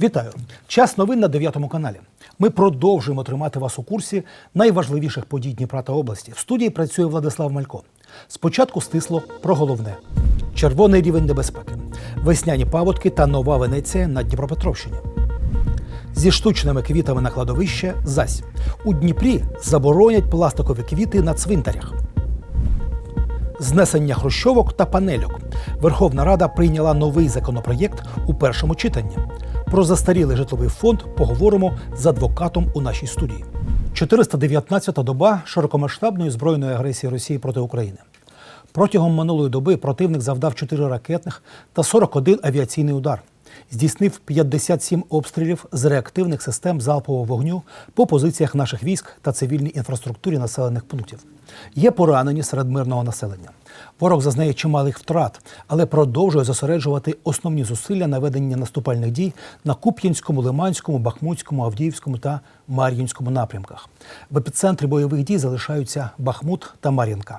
Вітаю! Час новин на 9 каналі. Ми продовжуємо тримати вас у курсі найважливіших подій Дніпра та області. В студії працює Владислав Малько. Спочатку стисло про головне: червоний рівень небезпеки, весняні паводки та нова Венеція на Дніпропетровщині. Зі штучними квітами на кладовище зась у Дніпрі заборонять пластикові квіти на цвинтарях. Знесення хрущовок та панельок. Верховна Рада прийняла новий законопроєкт у першому читанні. Про застарілий житловий фонд поговоримо з адвокатом у нашій студії. 419-та доба широкомасштабної збройної агресії Росії проти України. Протягом минулої доби противник завдав 4 ракетних та 41 авіаційний удар. Здійснив 57 обстрілів з реактивних систем залпового вогню по позиціях наших військ та цивільній інфраструктурі населених пунктів. Є поранені серед мирного населення. Ворог зазнає чималих втрат, але продовжує зосереджувати основні зусилля на ведення наступальних дій на Куп'янському, Лиманському, Бахмутському, Авдіївському та Мар'їнському напрямках. В епіцентрі бойових дій залишаються Бахмут та Мар'їнка.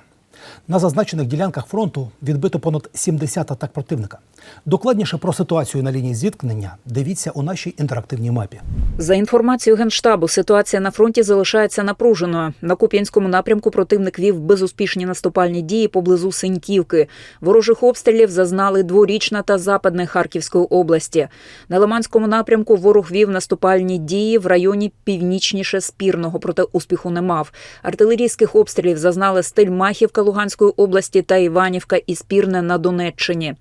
На зазначених ділянках фронту відбито понад 70 атак противника. Докладніше про ситуацію на лінії зіткнення дивіться у нашій інтерактивній мапі. За інформацією генштабу, ситуація на фронті залишається напруженою. На Куп'янському напрямку противник вів безуспішні наступальні дії поблизу Синьківки. Ворожих обстрілів зазнали дворічна та западне Харківської області. На Лиманському напрямку ворог вів наступальні дії в районі північніше спірного, проте успіху не мав. Артилерійських обстрілів зазнали Стельмахівка Луганської області та Іванівка і Спірне на Донеччині.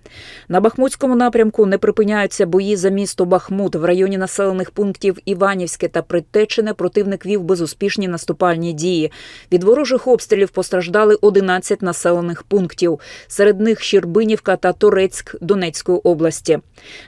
На Бахмутському напрямку не припиняються бої за місто Бахмут. В районі населених пунктів Іванівське та Притечене противник вів безуспішні наступальні дії. Від ворожих обстрілів постраждали 11 населених пунктів. Серед них Щербинівка та Торецьк Донецької області.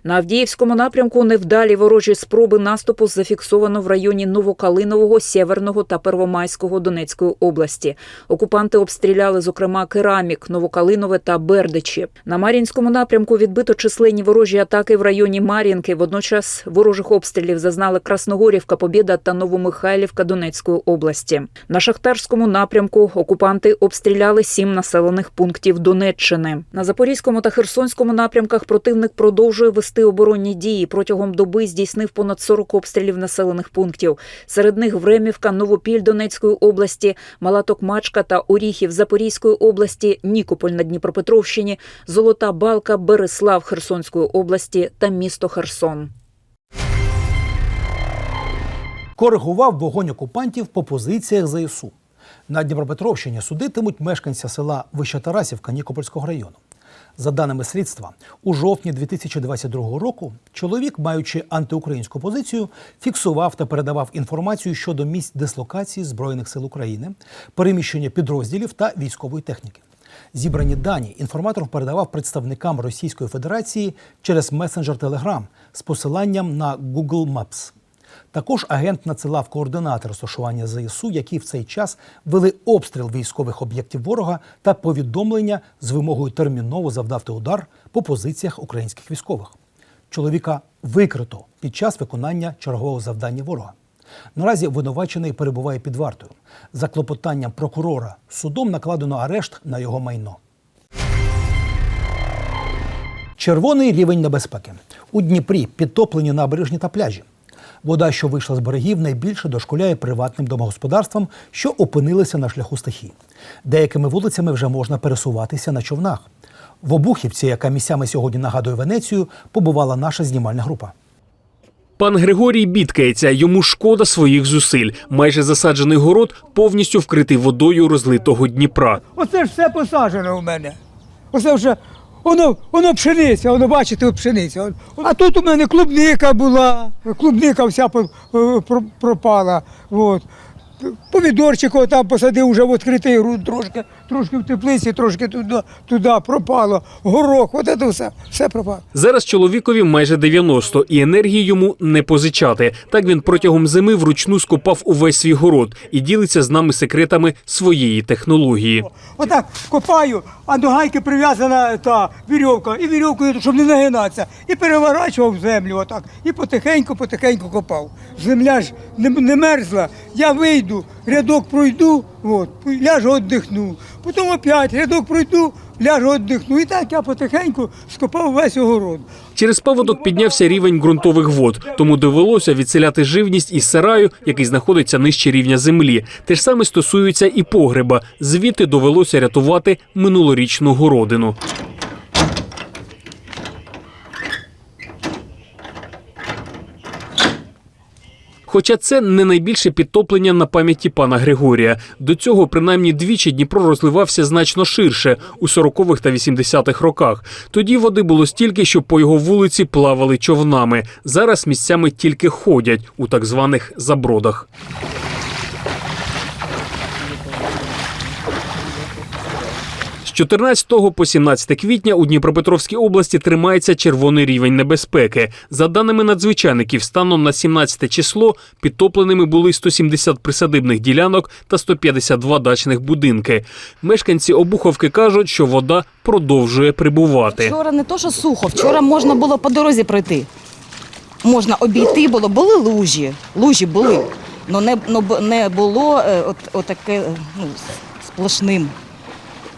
На Авдіївському напрямку невдалі ворожі спроби наступу зафіксовано в районі Новокалинового, Сєверного та Первомайського Донецької області. Окупанти обстріляли, зокрема, Керамік, Новокалинове та Бердичі. На Мар'їнському напрямку відбито численні ворожі атаки в районі Мар'їнки. Водночас ворожих обстрілів зазнали Красногорівка, Побєда та Новомихайлівка Донецької області. На Шахтарському напрямку окупанти обстріляли сім населених пунктів Донеччини. На Запорізькому та Херсонському напрямках противник продовжує вести оборонні дії. Протягом доби здійснив понад 40 обстрілів населених пунктів. Серед них Времівка, Новопіль Донецької області, Мала Токмачка та Оріхів Запорізької області, Нікополь на Дніпропетровщині, Золота Балка, Береслав Херсонської області та місто Херсон. Коригував вогонь окупантів по позиціях ЗСУ. На Дніпропетровщині судитимуть мешканця села Вища Тарасівка Нікопольського району. За даними слідства, у жовтні 2022 року чоловік, маючи антиукраїнську позицію, фіксував та передавав інформацію щодо місць дислокації Збройних сил України, переміщення підрозділів та військової техніки. Зібрані дані інформатор передавав представникам Російської Федерації через месенджер Telegram з посиланням на Google Maps. Також агент надсилав координати розташування ЗСУ, які в цей час вели обстріл військових об'єктів ворога та повідомлення з вимогою терміново завдати удар по позиціях українських військових. Чоловіка викрито під час виконання чергового завдання ворога. Наразі винувачений перебуває під вартою. За клопотанням прокурора судом накладено арешт на його майно. Червоний рівень небезпеки. У Дніпрі підтоплені набережні та пляжі. Вода, що вийшла з берегів, найбільше дошкуляє приватним домогосподарствам, що опинилися на шляху стихії. Деякими вулицями вже можна пересуватися на човнах. В Обухівці, яка місцями сьогодні нагадує Венецію, побувала наша знімальна група. Пан Григорій бідкається, йому шкода своїх зусиль. Майже засаджений город повністю вкритий водою розлитого Дніпра. Оце ж все посаджено у мене. Оце вже воно, воно пшениця, воно бачите, пшениця. А тут у мене клубника була, клубника вся е, пропала. От. Помідорчик там посадив вже в відкритий грунт трошки, трошки в теплиці, трошки туди, туди пропало. Горох, от це все, все пропало. Зараз чоловікові майже 90, і енергії йому не позичати. Так він протягом зими вручну скопав увесь свій город і ділиться з нами секретами своєї технології. Отак копаю, а до гайки прив'язана та вірьовка, і вірьовкою, щоб не нагинатися. І переворачував землю отак. І потихеньку, потихеньку копав. Земля ж не, не мерзла. Я вийду, рядок пройду, от, ляжу віддихну. Потім опять рядок пройду, ляжу віддихну. І так я потихеньку скопав весь огород. Через паводок піднявся рівень ґрунтових вод, тому довелося відселяти живність із сараю, який знаходиться нижче рівня землі. Те ж саме стосується і погреба. Звідти довелося рятувати минулорічну городину. Хоча це не найбільше підтоплення на пам'яті пана Григорія. До цього принаймні двічі Дніпро розливався значно ширше у 40-х та 80-х роках. Тоді води було стільки, що по його вулиці плавали човнами. Зараз місцями тільки ходять у так званих забродах. 14 по 17 квітня у Дніпропетровській області тримається червоний рівень небезпеки. За даними надзвичайників, станом на 17 число підтопленими були 170 присадибних ділянок та 152 дачних будинки. Мешканці Обуховки кажуть, що вода продовжує прибувати. Вчора не то, що сухо, вчора можна було по дорозі пройти. Можна обійти було, були лужі, лужі були. але не, не було е, от, отаке е, ну, сплошним,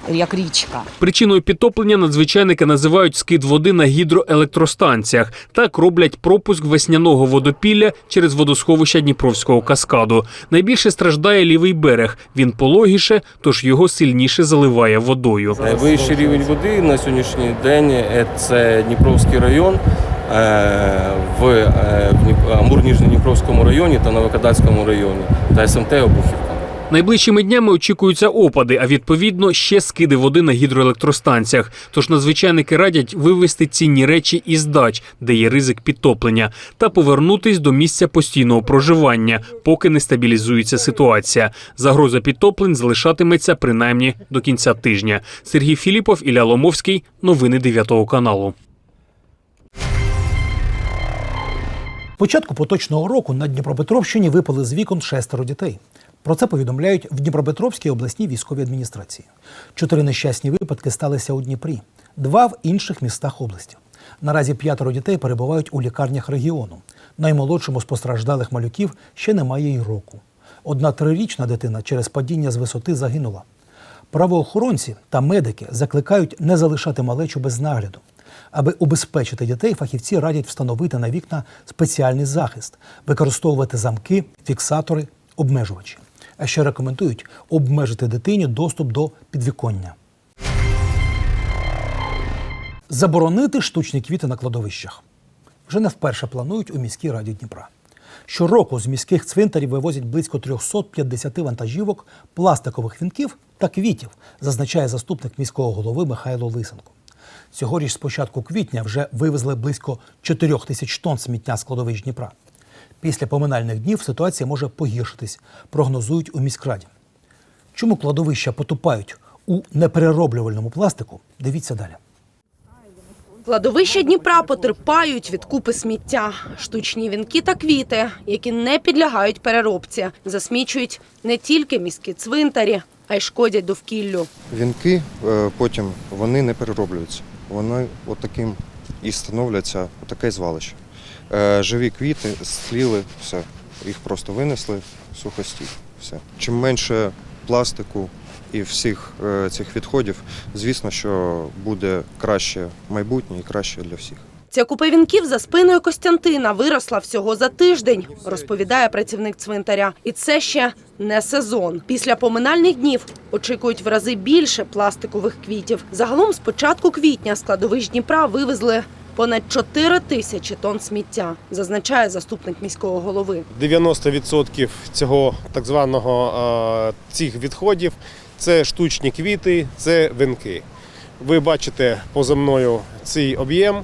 як річка. Причиною підтоплення надзвичайники називають скид води на гідроелектростанціях. Так роблять пропуск весняного водопілля через водосховища Дніпровського каскаду. Найбільше страждає лівий берег. Він пологіше, тож його сильніше заливає водою. Найвищий рівень води на сьогоднішній день це Дніпровський район е, в, е, Амур-Ніжньодніпровському районі та Новокадацькому районі та СМТ Обухівка. Найближчими днями очікуються опади, а відповідно ще скиди води на гідроелектростанціях. Тож надзвичайники радять вивезти цінні речі із дач, де є ризик підтоплення, та повернутись до місця постійного проживання, поки не стабілізується ситуація. Загроза підтоплень залишатиметься принаймні до кінця тижня. Сергій Філіпов, Ілля Ломовський. Новини 9 каналу. Початку поточного року на Дніпропетровщині випали з вікон шестеро дітей. Про це повідомляють в Дніпропетровській обласній військовій адміністрації. Чотири нещасні випадки сталися у Дніпрі, два в інших містах області. Наразі п'ятеро дітей перебувають у лікарнях регіону. Наймолодшому з постраждалих малюків ще немає й року. Одна трирічна дитина через падіння з висоти загинула. Правоохоронці та медики закликають не залишати малечу без нагляду. Аби убезпечити дітей, фахівці радять встановити на вікна спеціальний захист, використовувати замки, фіксатори, обмежувачі. А ще рекомендують обмежити дитині доступ до підвіконня. Заборонити штучні квіти на кладовищах. Вже не вперше планують у міській раді Дніпра. Щороку з міських цвинтарів вивозять близько 350 вантажівок пластикових вінків та квітів, зазначає заступник міського голови Михайло Лисенко. Цьогоріч з початку квітня вже вивезли близько 4 тисяч тонн сміття з кладовищ Дніпра. Після поминальних днів ситуація може погіршитись, прогнозують у міськраді. Чому кладовища потупають у неперероблювальному пластику? Дивіться далі. Кладовища Дніпра потерпають від купи сміття. Штучні вінки та квіти, які не підлягають переробці, засмічують не тільки міські цвинтарі, а й шкодять довкіллю. Вінки е, потім вони не перероблюються. Вони отаким і становляться таке звалище. Е, Живі квіти стліли, все. Їх просто винесли, сухостій. Все. Чим менше пластику і всіх е, цих відходів, звісно, що буде краще майбутнє і краще для всіх. Ця купа вінків за спиною Костянтина виросла всього за тиждень, розповідає працівник цвинтаря. І це ще не сезон. Після поминальних днів очікують в рази більше пластикових квітів. Загалом з початку квітня з кладовищ Дніпра вивезли понад 4 тисячі тонн сміття, зазначає заступник міського голови. 90% цього так званого е, цих відходів це штучні квіти, це венки. Ви бачите поза мною цей об'єм.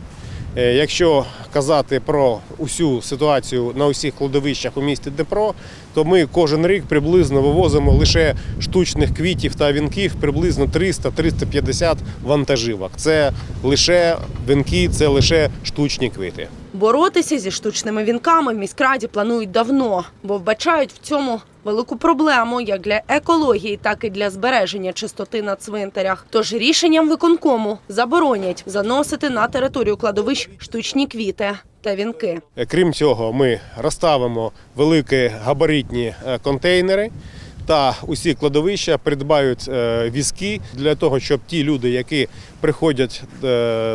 Е, Якщо казати про усю ситуацію на усіх кладовищах у місті Дніпро, то ми кожен рік приблизно вивозимо лише штучних квітів та вінків приблизно 300-350 вантажівок. Це лише вінки, це лише штучні квіти. Боротися зі штучними вінками в міськраді планують давно, бо вбачають в цьому велику проблему як для екології, так і для збереження чистоти на цвинтарях. Тож рішенням виконкому заборонять заносити на територію кладовищ штучні квіти та вінки. Е, Крім цього, ми розставимо великі габаритні е, контейнери. Та усі кладовища придбають е, візки для того, щоб ті люди, які приходять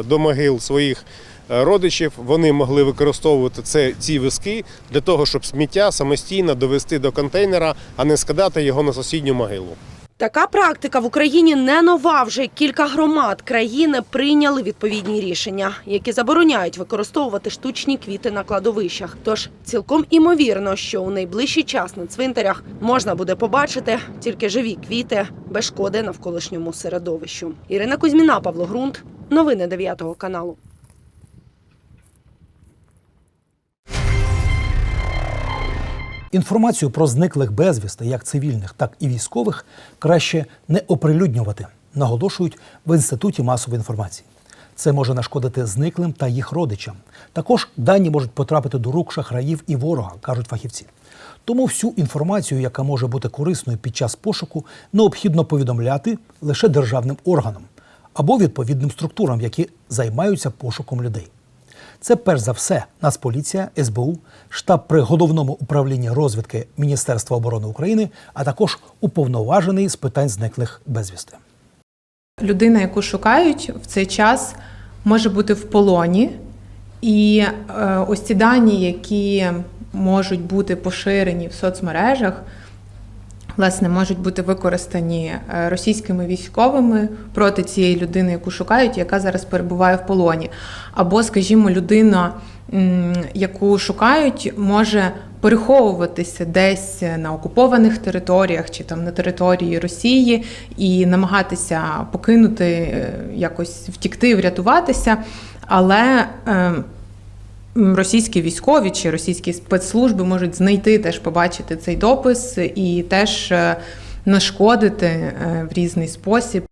до могил своїх родичів, вони могли використовувати це, ці візки для того, щоб сміття самостійно довести до контейнера, а не скидати його на сусідню могилу. Така практика в Україні не нова. Вже кілька громад країни прийняли відповідні рішення, які забороняють використовувати штучні квіти на кладовищах. Тож цілком імовірно, що у найближчий час на цвинтарях можна буде побачити тільки живі квіти без шкоди навколишньому середовищу. Ірина Кузьміна, Павло Грунт, новини 9 каналу. Інформацію про зниклих безвісти, як цивільних, так і військових, краще не оприлюднювати, наголошують в інституті масової інформації. Це може нашкодити зниклим та їх родичам. Також дані можуть потрапити до рук шахраїв і ворога, кажуть фахівці. Тому всю інформацію, яка може бути корисною під час пошуку, необхідно повідомляти лише державним органам або відповідним структурам, які займаються пошуком людей. Це перш за все Нацполіція, СБУ, штаб при головному управлінні розвідки Міністерства оборони України, а також уповноважений з питань зниклих безвісти. Людина, яку шукають в цей час, може бути в полоні, і е, ось ці дані, які можуть бути поширені в соцмережах, власне, можуть бути використані е, російськими військовими проти цієї людини, яку шукають, яка зараз перебуває в полоні. Або, скажімо, людина, яку шукають, може переховуватися десь на окупованих територіях чи там на території Росії і намагатися покинути, е, якось втікти, врятуватися. Але е, м, російські військові чи російські спецслужби можуть знайти теж побачити цей допис і теж е, нашкодити е, в різний спосіб.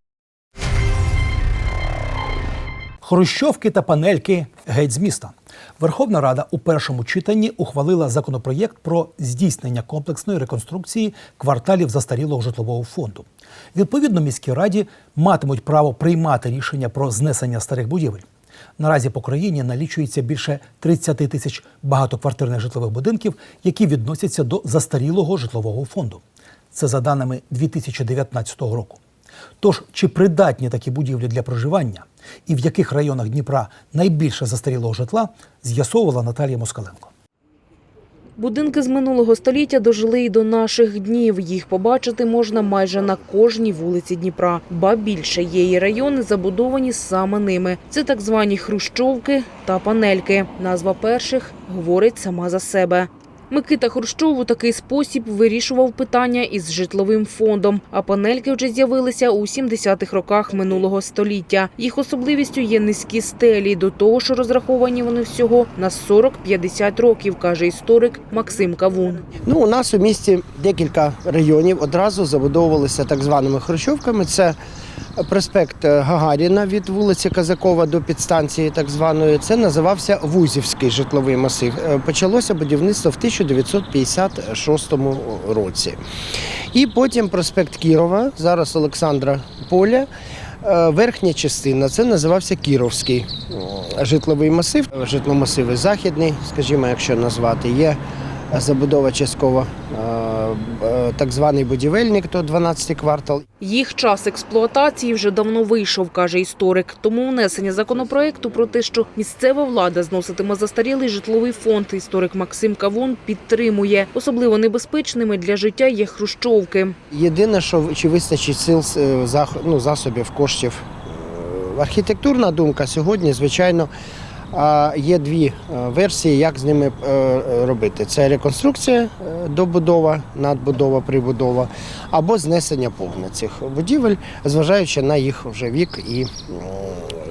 Хрущовки та панельки геть з міста. Верховна Рада у першому читанні ухвалила законопроєкт про здійснення комплексної реконструкції кварталів застарілого житлового фонду. Відповідно, міській раді матимуть право приймати рішення про знесення старих будівель. Наразі по країні налічується більше 30 тисяч багатоквартирних житлових будинків, які відносяться до застарілого житлового фонду. Це за даними 2019 року. Тож, чи придатні такі будівлі для проживання і в яких районах Дніпра найбільше застарілого житла, з'ясовувала Наталія Москаленко. Будинки з минулого століття дожили і до наших днів. Їх побачити можна майже на кожній вулиці Дніпра. Ба більше є і райони, забудовані саме ними. Це так звані хрущовки та панельки. Назва перших говорить сама за себе. Микита Хрущов у такий спосіб вирішував питання із житловим фондом, а панельки вже з'явилися у 70-х роках минулого століття. Їх особливістю є низькі стелі. До того ж, розраховані вони всього на 40-50 років, каже історик Максим Кавун. Ну, у нас у місті декілька районів одразу забудовувалися так званими хрущовками. Це проспект Гагаріна від вулиці Казакова до підстанції так званої. Це називався Вузівський житловий масив. Е, Почалося будівництво в 1956 році. І потім проспект Кірова, зараз Олександра Поля. Е, Верхня частина це називався Кіровський житловий масив, житломасиви західний, скажімо, якщо назвати, є забудова частково е, е, так званий будівельник, то 12 квартал. Їх час експлуатації вже давно вийшов, каже історик. Тому внесення законопроекту про те, що місцева влада зноситиме застарілий житловий фонд, історик Максим Кавун підтримує. Особливо небезпечними для життя є хрущовки. Єдине, що чи вистачить сил е, ну, засобів, коштів. Архітектурна думка сьогодні, звичайно, є дві е, версії, як з ними е, робити. Це реконструкція, е, добудова, надбудова, прибудова, або знесення повне цих будівель, зважаючи на їх вже вік і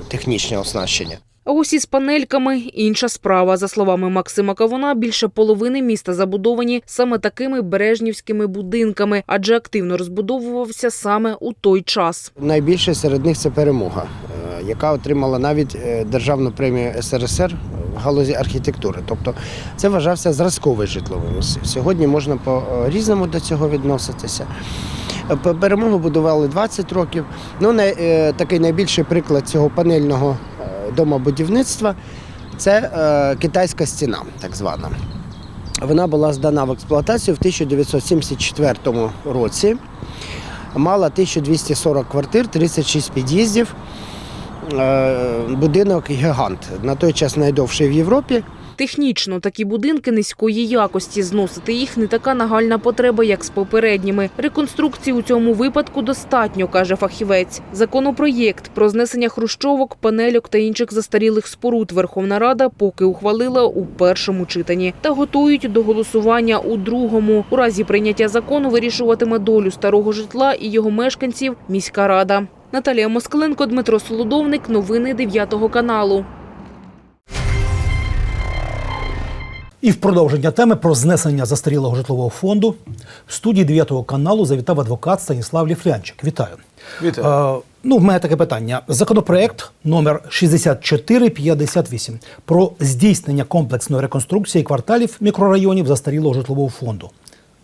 технічне оснащення. А ось із панельками інша справа. За словами Максима Кавуна, більше половини міста забудовані саме такими бережнівськими будинками, адже активно розбудовувався саме у той час. Найбільше серед них це перемога, яка отримала навіть е, державну премію СРСР в галузі архітектури. Тобто це вважався зразковий житловий масив. Сьогодні можна по-різному до цього відноситися. Е, Перемогу будували 20 років. Ну, е, такий найбільший приклад цього панельного домобудівництва Це китайська стіна, так звана. Вона була здана в експлуатацію в 1974 році. Мала 1240 квартир, 36 під'їздів. Е, Будинок гігант. На той час найдовший в Європі. Технічно такі будинки низької якості. Зносити їх не така нагальна потреба, як з попередніми. Реконструкції у цьому випадку достатньо, каже фахівець. Законопроєкт про знесення хрущовок, панельок та інших застарілих споруд Верховна Рада поки ухвалила у першому читанні та готують до голосування у другому. У разі прийняття закону вирішуватиме долю старого житла і його мешканців міська рада. Наталія Москаленко, Дмитро Солодовник. Новини 9 каналу. І в продовження теми про знесення застарілого житлового фонду в студії 9 каналу завітав адвокат Станіслав Ліфлянчик. Вітаю. Вітаю. Е, ну, в мене таке питання. Законопроект номер 6458 про здійснення комплексної реконструкції кварталів мікрорайонів застарілого житлового фонду.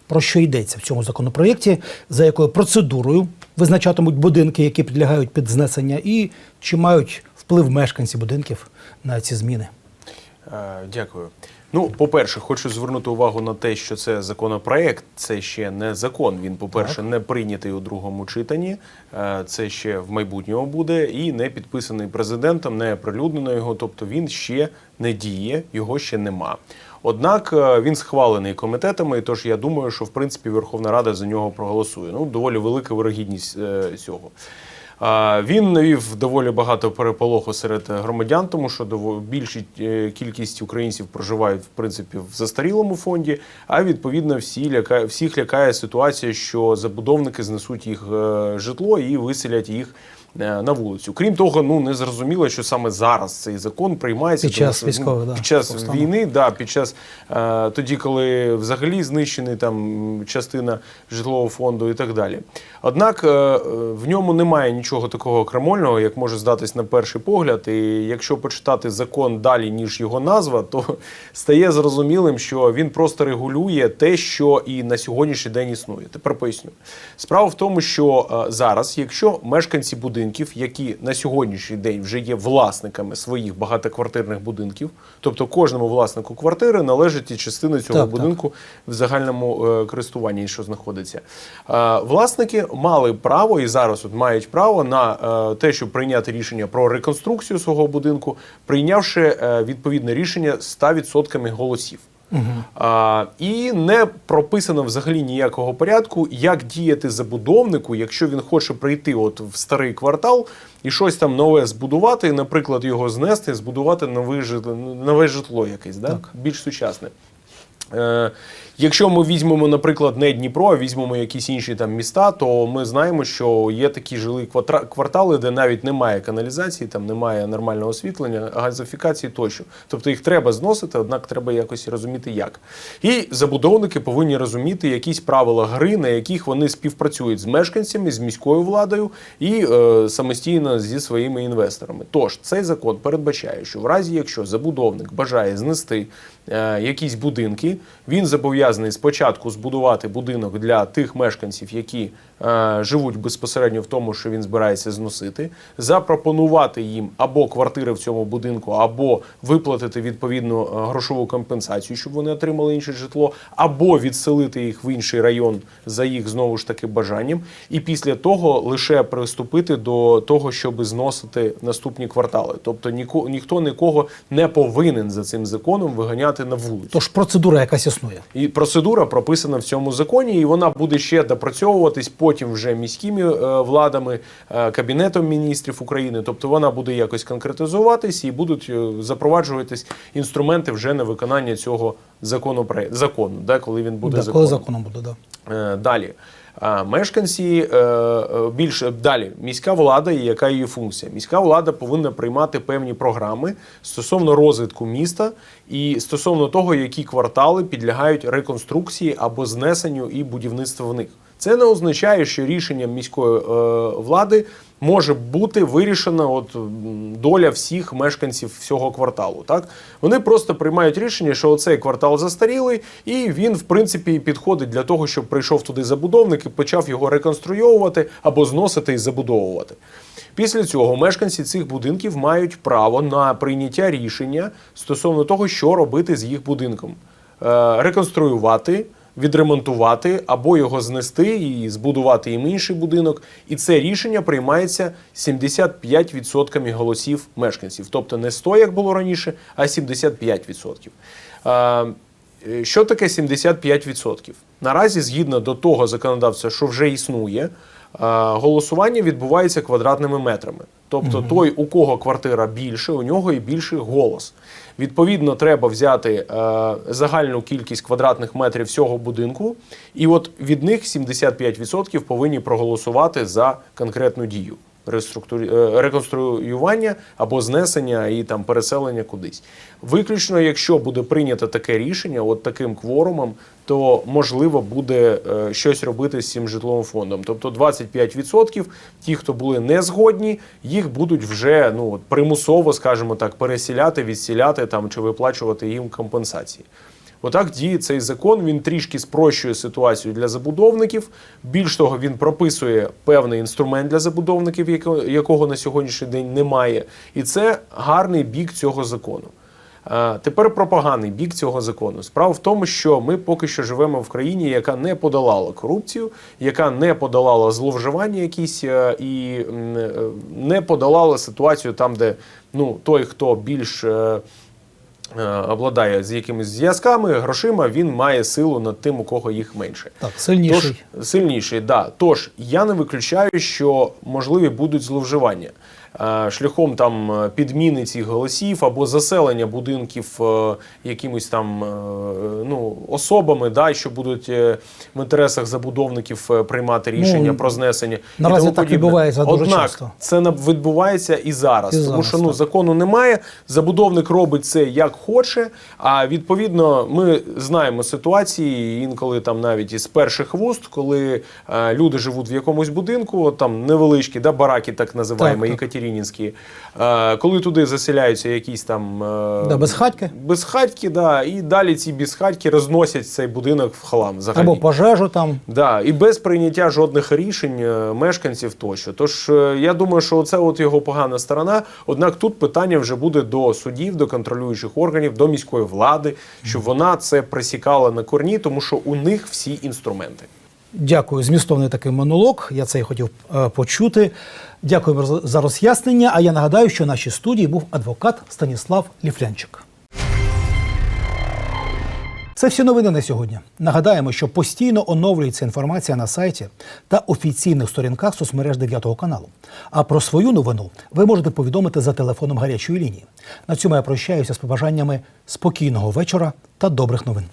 Про що йдеться в цьому законопроєкті, за якою процедурою визначатимуть будинки, які підлягають під знесення, і чи мають вплив мешканці будинків на ці зміни? Е, Дякую. Ну, по-перше, хочу звернути увагу на те, що це законопроект, це ще не закон. Він, по-перше, не прийнятий у другому читанні. Е, Це ще в майбутньому буде, і не підписаний президентом, не оприлюднено його. Тобто він ще не діє, його ще нема. Однак е, він схвалений комітетами, тож я думаю, що в принципі Верховна Рада за нього проголосує. Ну, доволі велика вирогідність е, цього. А, Він навів доволі багато переполоху серед громадян, тому що е, кількість українців проживають в принципі в застарілому фонді. А відповідно всі ляка... всіх лякає ситуація, що забудовники знесуть їх е, житло і виселять їх. Е, На вулицю, крім того, ну не зрозуміло, що саме зараз цей закон приймається Під тому час що, ну, да, під час повстанок. війни, да, під час е, тоді, коли взагалі знищений там частина житлового фонду і так далі. Однак е, в ньому немає нічого такого крамольного, як може здатись на перший погляд. І якщо почитати закон далі, ніж його назва, то стає зрозумілим, що він просто регулює те, що і на сьогоднішній день існує. Тепер поясню. Справа в тому, що е, зараз, якщо мешканці будинків, які на сьогоднішній день вже є власниками своїх багатоквартирних будинків, тобто кожному власнику квартири належить і частина цього Так, так. будинку в загальному е, користуванні, що знаходиться. Е, Власники мали право і зараз от мають право на е, те, щоб прийняти рішення про реконструкцію свого будинку, прийнявши е, відповідне рішення 100% голосів. А, і не прописано взагалі ніякого порядку, як діяти забудовнику, якщо він хоче прийти от в старий квартал і щось там нове збудувати, наприклад, його знести, збудувати нове житло, нове житло якесь, да? Так. більш сучасне. Е, якщо ми візьмемо, наприклад, не Дніпро, а візьмемо якісь інші там міста, то ми знаємо, що є такі жилі квартали, де навіть немає каналізації, там немає нормального освітлення, газифікації тощо. Тобто їх треба зносити, однак треба якось розуміти, як. І забудовники повинні розуміти якісь правила гри, на яких вони співпрацюють з мешканцями, з міською владою і е, самостійно зі своїми інвесторами. Тож цей закон передбачає, що в разі, якщо забудовник бажає знести е, якісь будинки, він зобов'язаний спочатку збудувати будинок для тих мешканців, які живуть безпосередньо в тому, що він збирається зносити, запропонувати їм або квартири в цьому будинку, або виплатити відповідну е, грошову компенсацію, щоб вони отримали інше житло, або відселити їх в інший район за їх знову ж таки бажанням, і після того лише приступити до того, щоб зносити наступні квартали. Тобто ніко, ніхто нікого не повинен за цим законом виганяти на вулицю. Тож процедура якась існує. І процедура прописана в цьому законі, і вона буде ще допрацьовуватись потім вже міськими е, владами, е, кабінетом міністрів України. Тобто вона буде якось конкретизуватись і будуть е, запроваджуватись інструменти вже на виконання цього закону закону, да, коли він буде да, законом. коли законом буде, да. Далі. А, Мешканці більше далі міська влада і яка її функція? Міська влада повинна приймати певні програми стосовно розвитку міста і стосовно того, які квартали підлягають реконструкції або знесенню і будівництву в них. Це не означає, що рішенням міської е, влади може бути вирішена от доля всіх мешканців всього кварталу. Так вони просто приймають рішення, що оцей квартал застарілий, і він, в принципі, підходить для того, щоб прийшов туди забудовник і почав його реконструйовувати або зносити і забудовувати. Після цього мешканці цих будинків мають право на прийняття рішення стосовно того, що робити з їх будинком, Е, реконструювати. Відремонтувати або його знести і збудувати їм інший будинок. І це рішення приймається 75% голосів мешканців. Тобто не 100, як було раніше, а 75%. Е, Що таке 75%? Наразі, згідно до того законодавця, що вже існує, голосування відбувається квадратними метрами. Тобто той, у кого квартира більше, у нього і більший голос. Відповідно, треба взяти е, загальну кількість квадратних метрів всього будинку, і от від них 75% повинні проголосувати за конкретну дію. Е, реконструювання або знесення і там переселення кудись. Виключно, якщо буде прийнято таке рішення, от таким кворумом, то можливо буде е, щось робити з цим житловим фондом. Тобто 25% ті, хто були не згодні, їх будуть вже ну примусово, скажімо так, пересіляти, відсіляти там чи виплачувати їм компенсації. Отак діє цей закон. Він трішки спрощує ситуацію для забудовників. Більш того, він прописує певний інструмент для забудовників, якого на сьогоднішній день немає. І це гарний бік цього закону. Е, Тепер про поганий бік цього закону. Справа в тому, що ми поки що живемо в країні, яка не подолала корупцію, яка не подолала зловживання якісь е, і е, не подолала ситуацію там, де ну той, хто більш обладає з якимись зв'язками, грошима, він має силу над тим, у кого їх менше. Так, сильніший. Тож, сильніший, да. Тож я не виключаю, що можливі будуть зловживання. Е, Шляхом там е, підміни цих голосів або заселення будинків е, якимись там ну, особами, да, що будуть в інтересах забудовників приймати рішення Ну, про знесення. і наразі тому так відбувається дуже Однак, часто. це відбувається і зараз, І тому зараз, що ну, закону немає. Забудовник робить це як хоче. А відповідно, ми знаємо ситуації інколи там навіть із перших вуст, коли люди живуть в якомусь будинку, там невеличкі, да, бараки, так називаємо, Так, так. Екатеринінські. Е, коли туди заселяються якісь там е, Да, безхатьки. безхатьки, да, і далі ці безхатьки розносять цей будинок в хлам. Взагалі. Або пожежу там. Да, і без прийняття жодних рішень е, мешканців тощо. Тож я думаю, що це от його погана сторона. Однак тут питання вже буде до судів, до контролюючих органів, до міської влади, щоб вона це пресікала на корні, тому що у них всі інструменти. Дякую, змістовний такий монолог. Я це і хотів е, почути. Дякую за- роз'яснення. А я нагадаю, що в нашій студії був адвокат Станіслав Ліфлянчик. Це всі новини на сьогодні. Нагадаємо, що постійно оновлюється інформація на сайті та офіційних сторінках соцмереж 9 каналу. А про свою новину ви можете повідомити за телефоном гарячої лінії. На цьому я прощаюся з побажаннями спокійного вечора та добрих новин.